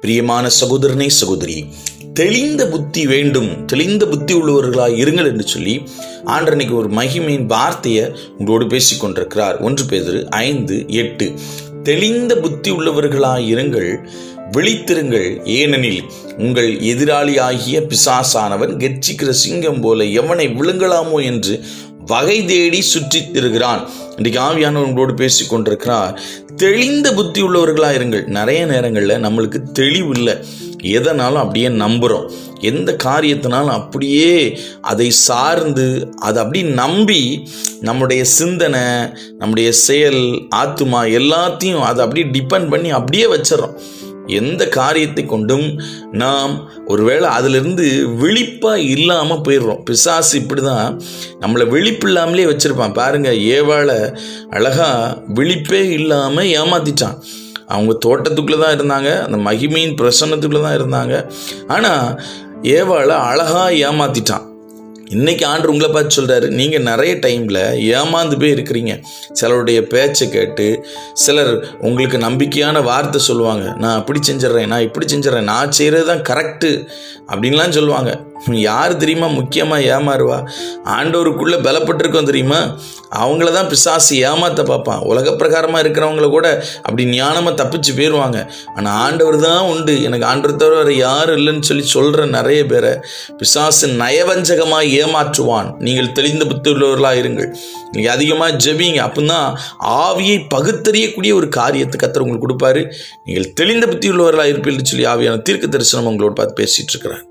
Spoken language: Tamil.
பிரியமான சகோதரனே சகோதரி தெளிந்த புத்தி வேண்டும் தெளிந்த புத்தி உள்ளவர்களாக இருங்கள் என்று சொல்லி ஆண்டனைக்கு ஒரு மகிமையின் வார்த்தையை உங்களோடு பேசிக் கொண்டிருக்கிறார். ஒன்று பேதரு ஐந்து எட்டு. தெளிந்த புத்தி உள்ளவர்களாக இருங்கள் விழித்திருங்கள். ஏனெனில் உங்கள் எதிராளி ஆகிய பிசாசானவன் கெர்ச்சிக்கிற சிங்கம் போல எவனை விழுங்கலாமோ என்று வகை தேடி சுற்றித் திருகிறான். இன்றைக்கு ஆவியானவர் உங்களோடு பேசி கொண்டிருக்கிறார். தெளிந்த புத்தி உள்ளவர்களாக இருங்கள். நிறைய நேரங்களில் நம்மளுக்கு தெளிவு இல்லை. எதனாலும் அப்படியே நம்புகிறோம் எந்த காரியத்தினாலும் அப்படியே அதை சார்ந்து அதை அப்படி நம்பி நம்முடைய சிந்தனை நம்முடைய செயல் ஆத்துமா எல்லாத்தையும் அதை அப்படியே டிபெண்ட் பண்ணி அப்படியே வச்சிடறோம். எந்த காரியத்தை கொண்டும் நாம் ஒருவேளை அதிலிருந்து விழிப்பாக இல்லாமல் போயிடுறோம். பிசாசு இப்படி தான் நம்மளை விழிப்பு இல்லாமலே வச்சுருப்பான். பாருங்கள் ஏவாளை அழகாக விழிப்பே இல்லாமல் ஏமாத்திட்டான். அவங்க தோட்டத்துக்குள்ளே தான் இருந்தாங்க அந்த மகிமையின் பிரசன்னத்துக்குள்ளே தான் இருந்தாங்க. ஆனால் ஏவாளை அழகாக ஏமாத்திட்டான். இன்னைக்கு ஆண்டு உங்களை பார்த்து சொல்கிறாரு நீங்கள் நிறைய டைமில் ஏமாந்து போய் இருக்கிறீங்க. சிலருடைய பேச்சை கேட்டு சிலர் உங்களுக்கு நம்பிக்கையான வார்த்தை சொல்லுவாங்க நான் அப்படி செஞ்சிட்றேன் நான் இப்படி செஞ்சிடறேன் நான் செய்கிறது தான் கரெக்டு அப்படின்லாம் சொல்லுவாங்க. யார் தெரியுமா முக்கியமாக ஏமாறுவா? ஆண்டவருக்குள்ளே பலப்பட்டிருக்கோம் தெரியுமா? அவங்கள தான் பிசாசு ஏமாத்த பார்ப்பான். உலக பிரகாரமாக இருக்கிறவங்கள கூட அப்படி ஞானமாக தப்பிச்சு போயிடுவாங்க ஆனால் ஆண்டவர் தான் உண்டு. எனக்கு ஆண்டவர் தவிர வேறு யாரும் இல்லைன்னு சொல்லி சொல்கிற நிறைய பேரை பிசாசு நயவஞ்சகமாக ஏமாற்றுவான். நீங்கள் தெளிந்த புத்துள்ளவர்களாக இருங்கள். நீங்கள் அதிகமாக ஜெபிங்க. அப்படின்னா ஆவியை பகுத்தறியக்கூடிய ஒரு காரியத்தை கத்தர் உங்களுக்கு கொடுப்பாரு. நீங்கள் தெளிந்த புத்தி உள்ளவர்களாக இருப்பீர்கள் சொல்லி ஆவியான தீர்க்க தரிசனம் உங்களோட பார்த்து பேசிகிட்டு இருக்கிறேன்